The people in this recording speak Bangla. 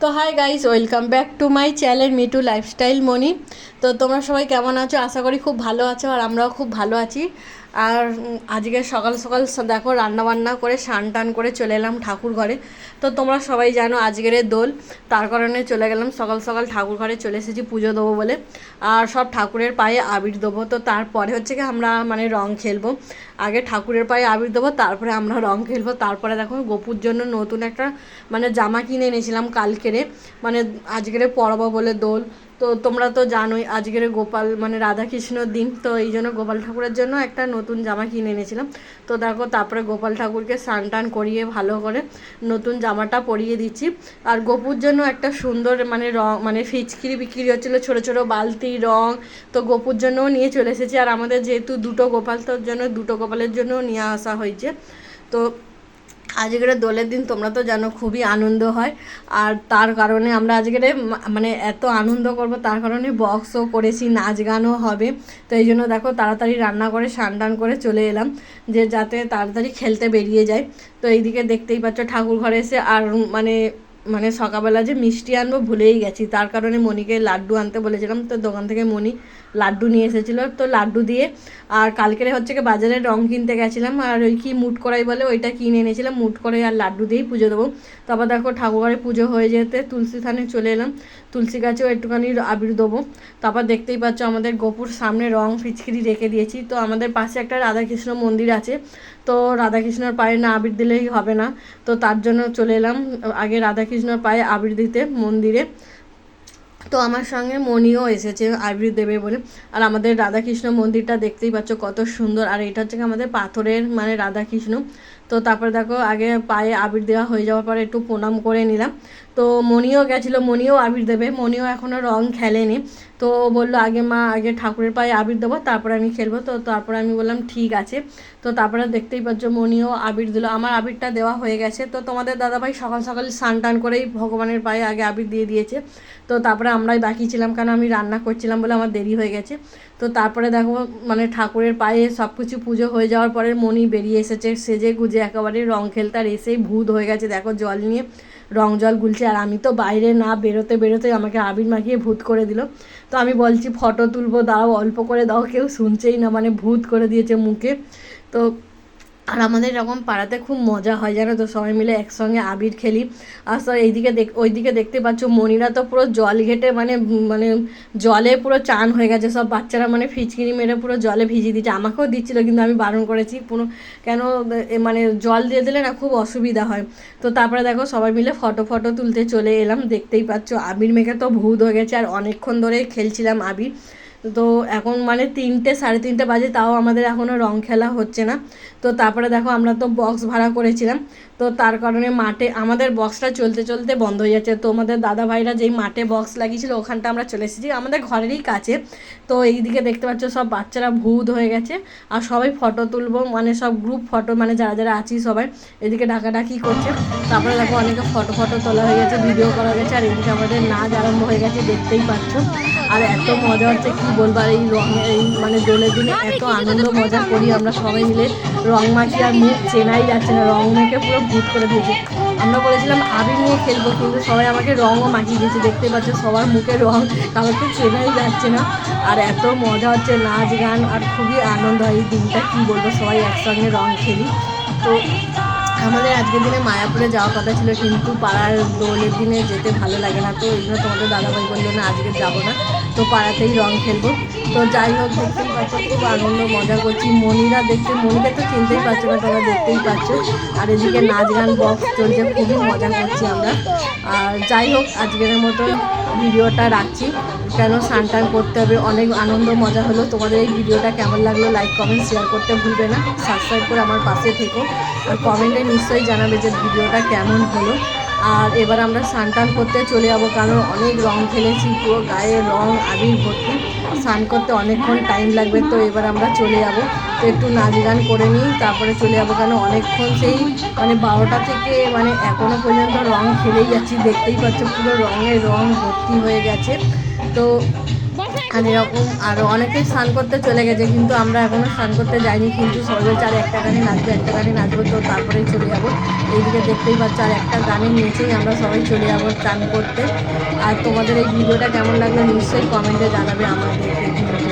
তো hi guys welcome back to my channel me to lifestyle Moni তো তোমরা সবাই কেমন আছো? আশা করি খুব ভালো আছো আর আমরাও খুব ভালো আছি। আর আজকে সকাল সকাল দেখো রান্না বান্না করে স্নান টান করে চলে এলাম ঠাকুর ঘরে। তো তোমরা সবাই জানো আজকের দোল, তার কারণে চলে গেলাম সকাল সকাল ঠাকুর ঘরে চলে এসেছি পুজো দেবো বলে। আর সব ঠাকুরের পায়ে আবির দেবো। তো তারপরে হচ্ছে কি আমরা মানে রং খেলব। আগে ঠাকুরের পায়ে আবির দেবো, তারপরে আমরা রং খেলব। তারপরে দেখো গোপুর জন্য নতুন একটা মানে জামা কিনে এনেছিলাম কালকেরে মানে আজকেরে পরব বলে দোল। তো তোমরা তো জানোই আজকের গোপাল মানে রাধাকৃষ্ণর দিন, তো এই জন্য গোপাল ঠাকুরের জন্য একটা নতুন জামা কিনে এনেছিলাম। তো দেখো, তারপরে গোপাল ঠাকুরকে স্নান টান করিয়ে ভালো করে নতুন জামাটা পরিয়ে দিচ্ছি। আর গোপুর জন্য একটা সুন্দর মানে রং মানে ফিচকিরি বিক্রি হচ্ছিল, ছোটো ছোটো বালতি রং। তো গোপুর জন্যও নিয়ে চলে এসেছি। আর আমাদের যেহেতু দুটো গোপাল, তোর জন্য দুটো গোপালের জন্যও নিয়ে আসা হয়েছে। তো আজকের দোলের দিন তোমরা তো জানো খুবই আনন্দ হয়। আর তার কারণে আমরা আজকের মানে এত আনন্দ করব, তার কারণে বক্সও করেছি, নাচ গানও হবে। তো এই জন্য দেখো তাড়াতাড়ি রান্না করে টান করে চলে এলাম, যে যাতে তাড়াতাড়ি খেলতে বেরিয়ে যায়। তো এইদিকে দেখতেই পাচ্ছ ঠাকুর ঘরে এসে আর মানে মানে সকালবেলা যে মিষ্টি আনব ভুলেই গেছি। তার কারণে মনিকে লাড্ডু আনতে বলেছিলাম। তো দোকান থেকে মনি লাড্ডু নিয়ে এসেছিল। তো লাড্ডু দিয়ে আর কালকেরে হচ্ছে কি বাজারে রং কিনতে গেছিলাম। আর ওই কি মুট করাই বলে ওইটা কিনে এনেছিলাম। মুট করাই আর লাড্ডু দিয়েই পুজো দেবো। তারপর দেখো ঠাকুরঘরে পুজো হয়ে যেতে তুলসী থানে চলে এলাম। তুলসী গাছেও একটুখানি আবির দেবো। তারপর দেখতেই পাচ্ছ আমাদের গোপুর সামনে রং ফিচকিরি রেখে দিয়েছি। তো আমাদের পাশে একটা রাধাকৃষ্ণ মন্দির আছে। তো রাধাকৃষ্ণর পায়ে না আবির দিলেই হবে না। তো তার জন্য চলে এলাম। আগে রাধাকৃষ্ণর পায়ে আবির দিতে মন্দিরে। তো আমার সঙ্গে মনিও এসেছে আবির দেবে বলে। আর আমাদের রাধাকৃষ্ণ মন্দিরটা দেখতেই পাচ্ছ কত সুন্দর। আর এটা হচ্ছে আমাদের পাথরের মানে রাধাকৃষ্ণ। তো তারপরে দেখো আগে পায়ে আবির দেওয়া হয়ে যাওয়ার পরে একটু প্রণাম করে নিলাম। তো মণিও গেছিল মণিও আবির দেবে। মণিও এখনও রং খেলেনি। তো বলল, আগে মা, আগে ঠাকুরের পায়ে আবির দেবো, তারপরে আমি খেলব। তো তারপরে আমি বললাম, ঠিক আছে। তো তারপরে দেখতেই পাচ্ছ মণিও আবির দিল। আমার আবিরটা দেওয়া হয়ে গেছে। তো তোমাদের দাদাভাই সকাল সকাল স্নান টান করেই ভগবানের পায়ে আগে আবির দিয়ে দিয়েছে। তো তারপরে আমরাই বাকি ছিলাম কারণ আমি রান্না করছিলাম বলে আমার দেরি হয়ে গেছে। তো তারপরে দেখো মানে ঠাকুরের পায়ে সব কিছু পুজো হয়ে যাওয়ার পরে মণি বেরিয়ে এসেছে। সেজে গুজে একেবারে রং খেলতে আর এসেই ভূত হয়ে গেছে। দেখো জল নিয়ে রং জল গুলছে আর আমি তো বাইরে না বেরোতে বেরোতে আমাকে আবির মাখিয়ে ভূত করে দিল। তো আমি বলছি, ফটো তুলবো, দাও, অল্প করে দাও, কেউ শুনছেই না মানে ভূত করে দিয়েছে মুখে। তো আর আমাদের এরকম পাড়াতে খুব মজা হয়, জানো তো? সবাই মিলে একসঙ্গে আবির খেলি। আর সব এইদিকে দেখ, ওইদিকে দেখতে পাচ্ছ, মনিরা তো পুরো জল ঘেটে মানে মানে জলে পুরো চান হয়ে গেছে। সব বাচ্চারা মানে ফিচকিরি মেরে পুরো জলে ভিজিয়ে দিচ্ছে। আমাকেও দিচ্ছিল, কিন্তু আমি বারণ করেছি। পুরো কেন মানে জল দিয়ে দিলে না খুব অসুবিধা হয়। তো তারপরে দেখো, সবাই মিলে ফটো ফটো তুলতে চলে এলাম। দেখতেই পাচ্ছ, আবির মেঘে তো ভূত হয়ে গেছে। আর অনেকক্ষণ ধরে খেলছিলাম আবির। তো এখন মানে তিনটে, সাড়ে তিনটে বাজে, তাও আমাদের এখনও রং খেলা হচ্ছে না। তো তারপরে দেখো আমরা তো বক্স ভাড়া করেছিলাম। তো তার কারণে মাঠে, আমাদের বক্সটা চলতে চলতে বন্ধ হয়ে যাচ্ছে। তো আমাদের দাদা ভাইরা যেই মাঠে বক্স লাগিয়েছিল, ওখানটা আমরা চলে এসেছি। আমাদের ঘরেরই কাছে। তো এইদিকে দেখতে পাচ্ছ, সব বাচ্চারা ভূত হয়ে গেছে। আর সবাই ফটো তুলবো মানে সব গ্রুপ ফটো মানে যারা যারা আছি সবাই, এদিকে ডাকাডাকি করছে। তারপরে দেখো অনেকে ফটো ফটো তোলা হয়ে গেছে ভিডিও করা গেছে। আর এদিকে আমাদের নাচ আরম্ভ হয়ে গেছে, দেখতেই পাচ্ছ। আর এত মজা হচ্ছে কি বলব, আর এই রঙে, এই মানে দোলের দিনে এত আনন্দ মজা করি আমরা সবাই মিলে। রং মাখি আর মুখ চেনাই যাচ্ছে না, রং মেখে পুরো ভূত করে দিয়েছি। আমরা বলেছিলাম আবির নিয়ে খেলব কিন্তু সবাই আমাকে রঙও মাখিয়ে দিয়েছে। দেখতে পাচ্ছ, সবার মুখে রং কাউকে চেনাই যাচ্ছে না। আর এত মজা হচ্ছে নাচ, গান, আর খুবই আনন্দ হয় এই দিনটা, কী বলব, সবাই একসঙ্গে রং খেলি। তো আমাদের আজকের দিনে মায়াপুরে যাওয়ার কথা ছিল, কিন্তু পাড়ার দোলের দিনে যেতে ভালো লাগে না। তো এই জন্য তোমাদের দাদাভাই বলল না আজকে যাব না। তো পাড়াতেই রং খেলব। তো যাই হোক, দেখতেই পাচ্ছ, খুব আনন্দ, মজা করছি। মনিরা দেখতে মনিকে তো চিনতেই পারছ না তোমরা দেখতেই পাচ্ছ। আর এদিকে নাচ গান বক্স চলছে, খুবই মজা করছি আমরা। আর যাই হোক, আজকের মতো ভিডিওটা রাখছি। কেন স্নান করতে হবে? অনেক আনন্দ, মজা হলো। তোমাদের এই ভিডিওটা কেমন লাগল লাইক কমেন্ট শেয়ার করতে ভুলবে না। সাবস্ক্রাইব করে আমার পাশে থেকো। আর কমেন্টে নিশ্চয়ই জানাবে যে ভিডিওটা কেমন হলো। আর এবার আমরা স্নান করতে চলে যাব, কারণ অনেক রং খেলেছি পুরো গায়ে রং, আবির ভর্তি। স্নান করতে অনেকক্ষণ টাইম লাগবে, তো এবার আমরা চলে যাব। তো একটু নাচ গান করে নিই, তারপরে চলে যাব কেন অনেকক্ষণ সেই মানে বারোটা থেকে মানে এখনও পর্যন্ত রং খেলেই যাচ্ছি। দেখতেই পাচ্ছ পুরো রঙে রং ভর্তি হয়ে গেছে। তো আর এরকম আরও অনেকেই স্নান করতে চলে গেছে, কিন্তু আমরা এখনও স্নান করতে যাইনি, কিন্তু সবাই চার একটা গানে নাচবো, একটা গানে নাচবো, তো তারপরেই চলে যাব। এইদিকে দেখতেই পাচ্ছ, আর একটা গানের নিচেই আমরা সবাই চলে যাব স্নান করতে। আর তোমাদের এই ভিডিওটা কেমন লাগল নিশ্চয়ই কমেন্টে জানাবে আমাদেরকে